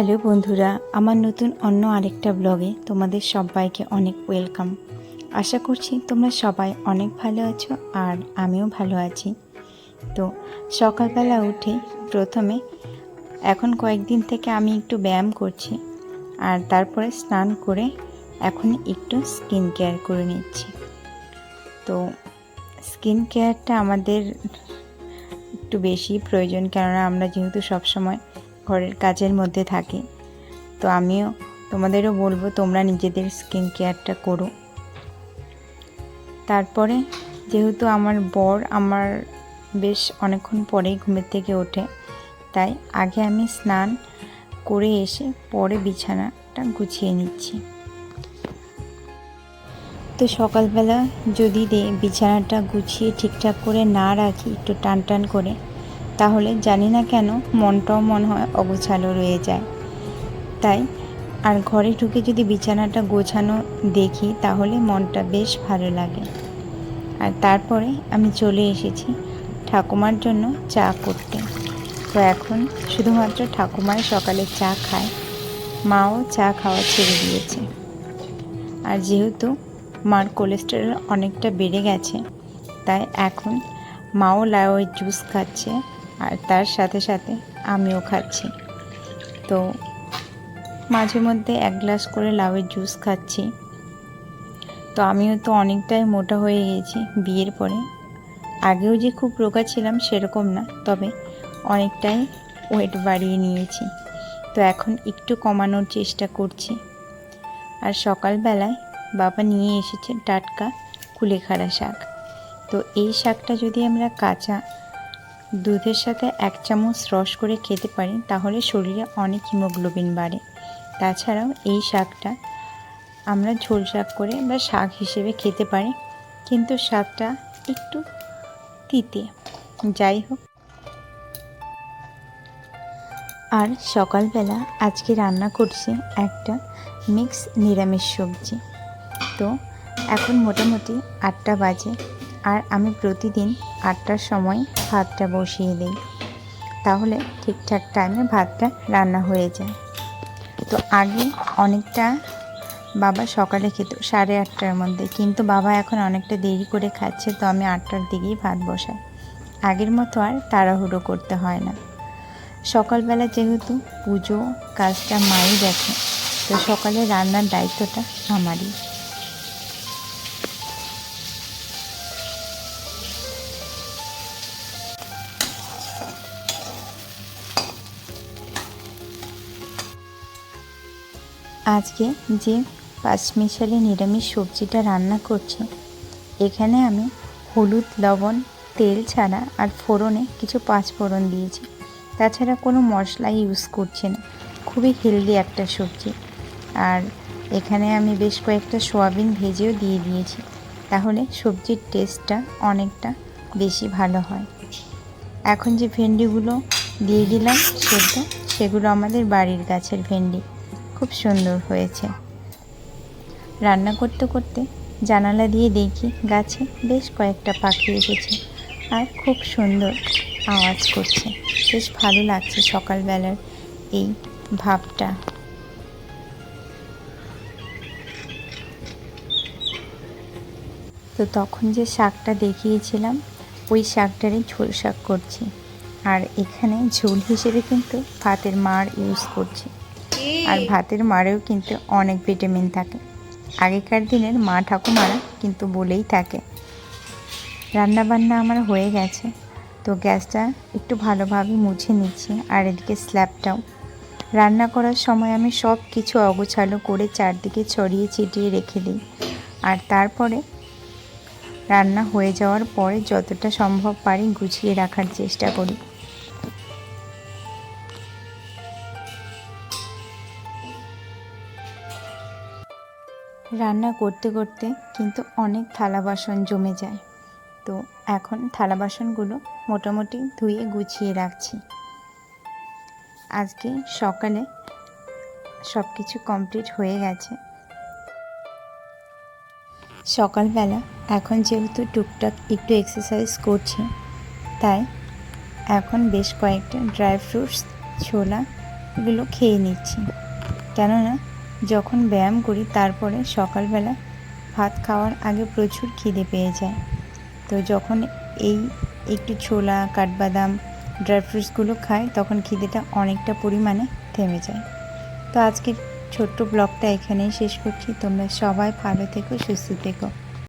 Hello বন্ধুরা, আমার নতুন অন্য আরেকটা ব্লগে তোমাদের সবাইকে অনেক ওয়েলকাম। আশা করছি তোমরা সবাই অনেক ভালো আছো আর আমিও ভালো আছি। তো সকালবেলা উঠে প্রথমে এখন কয়েকদিন থেকে আমি একটু ব্যায়াম করছি আর তারপরে স্নান করে এখন একটু স্কিন কেয়ার করে নিচ্ছি। তো স্কিন কেয়ারটা আমাদের একটু বেশি প্রয়োজন কেননা আমরা যেহেতু সবসময় ঘরের কাজের মধ্যে থাকি। তো আমিও তোমাদেরও বলব, তোমরা নিজেদের স্কিন কেয়ারটা করো। তারপরে যেহেতু আমার বর আমার বেশ অনেকক্ষণ পরেই ঘুমের থেকে ওঠে, তাই আগে আমি স্নান করে এসে পরে বিছানাটা গুছিয়ে নিচ্ছি। তো সকালবেলা যদি বিছানাটা গুছিয়ে ঠিকঠাক করে না রাখি, একটু টান টান করে তাহলে জানি না কেন মনটাও মনে হয় অগোছালো রয়ে যায়। তাই আর ঘরে ঢুকে যদি বিছানাটা গোছানো দেখি, তাহলে মনটা বেশ ভালো লাগে। আর তারপরে আমি চলে এসেছি ঠাকুমার জন্য চা করতে। তো এখন শুধুমাত্র ঠাকুমাই সকালে চা খায়, মাও চা খাওয়া ছেড়ে দিয়েছে। আর যেহেতু মার কোলেস্টেরল অনেকটা বেড়ে গেছে, তাই এখন মাও লাউয়ের জুস খাচ্ছে আর তার সাথে সাথে আমিও খাচ্ছি। তো মাঝে মধ্যে এক গ্লাস করে লাউয়ের জুস খাচ্ছি। তো আমিও তো অনেকটাই মোটা হয়ে গেছি বিয়ের পরে। আগেও যে খুব রোগা ছিলাম সেরকম না, তবে অনেকটাই ওয়েট বাড়িয়ে নিয়েছি। তো এখন একটু কমানোর চেষ্টা করছি। আর সকালবেলায় বাবা নিয়ে এসেছে টাটকা কুলেখাড়া শাক। তো এই শাকটা যদি আমরা কাঁচা দুধের সাথে এক চামচ রস করে খেতে পারি তাহলে শরীরে অনেক হিমোগ্লোবিন বাড়ে। তাছাড়াও এই শাকটা আমরা ঝোল শাক করে বা শাক হিসেবে খেতে পারি, কিন্তু স্বাদটা একটু তিতে। যাই হোক। আর সকালবেলা আজকে রান্না করছি একটা মিক্স নিরামিষ সবজি। তো এখন মোটামুটি আটটা বাজে। আর আমি প্রতিদিন আটটার সময় ভাতটা বসিয়ে দিই। তাহলে ঠিকঠাক টাইমে ভাতটা রান্না হয়ে যায়। তো আগে অনেকটা বাবা সকালে খেত, সাড়ে আটটার মধ্যে। কিন্তু বাবা এখন অনেকটা দেরি করে খাচ্ছে, তো আমি আটটার দিকেই ভাত বসাই। আগের মতো আর তাড়াহুড়ো করতে হয় না। সকালবেলা যেহেতু পুজো, কাজটা মাই দেখে, তো সকালে রান্নার দায়িত্বটা আমারই। আজকে যে পাঁচমিশালি নিরামিষ সবজিটা রান্না করছি, এখানে আমি হলুদ, লবণ, তেল ছাড়া আর ফোড়নে কিছু পাঁচ ফোড়ন দিয়েছি। তাছাড়া কোনো মশলা ইউজ করছি না। খুবই হেলদি একটা সবজি। আর এখানে আমি বেশ কয়েকটা সোয়াবিন ভেজেও দিয়ে দিয়েছি। তাহলে সবজির টেস্টটা অনেকটা বেশি ভালো হয়। এখন যে ভেন্ডিগুলো দিয়ে দিলাম সেদ্ধ, সেগুলো আমাদের বাড়ির গাছের ভেন্ডি। খুব সুন্দর হয়েছে। রান্না করতে করতে জানালা দিয়ে দেখি গাছে বেশ কয়েকটা পাখি এসেছে আর খুব সুন্দর আওয়াজ করছে। বেশ ভালো লাগছে সকালবেলার এই ভাবটা। তো তখন যে শাকটা দেখিয়েছিলাম, ওই শাকটারই ঝোল শাক করছি। আর এখানে ঝোল হিসেবে কিন্তু ভাতের মার ইউজ করছি। আর ভাতের মারেও কিন্তু অনেক ভিটামিন থাকে। আগেকার দিনের মা ঠাকুমারা কিন্তু বলেই থাকে রান্না বান্না আমার হয়ে গেছে, তো গ্যাসটা একটু ভালোভাবে মুছে নিচ্ছি আর এদিকে স্ল্যাবটাও। রান্না করার সময় আমি সব কিছু অগোছালো করে চারদিকে ছড়িয়ে ছিটিয়ে রেখে দিই। আর তারপরে রান্না হয়ে যাওয়ার পরে যতটা সম্ভব পারি গুছিয়ে রাখার চেষ্টা করি। রান্না করতে করতে কিন্তু অনেক থালা বাসন জমে যায়। তো এখন থালা বাসনগুলো মোটামুটি ধুয়ে গুছিয়ে রাখছি। আজকে সকালে সব কিছু কমপ্লিট হয়ে গেছে। সকালবেলা এখন যেহেতু টুকটাক একটু এক্সারসাইজ করছি, তাই এখন বেশ কয়েকটা ড্রাই ফ্রুটস ছোলা এগুলো খেয়ে নিচ্ছি। কেননা যখন ব্যায়াম করি, তারপরে সকালবেলা ভাত খাওয়ার আগে প্রচুর খিদে পেয়ে যায়। তো যখন এই একটু ছোলা, কাঠবাদাম, ড্রাই ফ্রুটসগুলো খাই, তখন খিদেটা অনেকটা পরিমাণে থেমে যায়। তো আজকের ছোট্ট ব্লগটা এখানেই শেষ করছি। তোমরা সবাই ভালো থেকো, সুস্থ থেকো।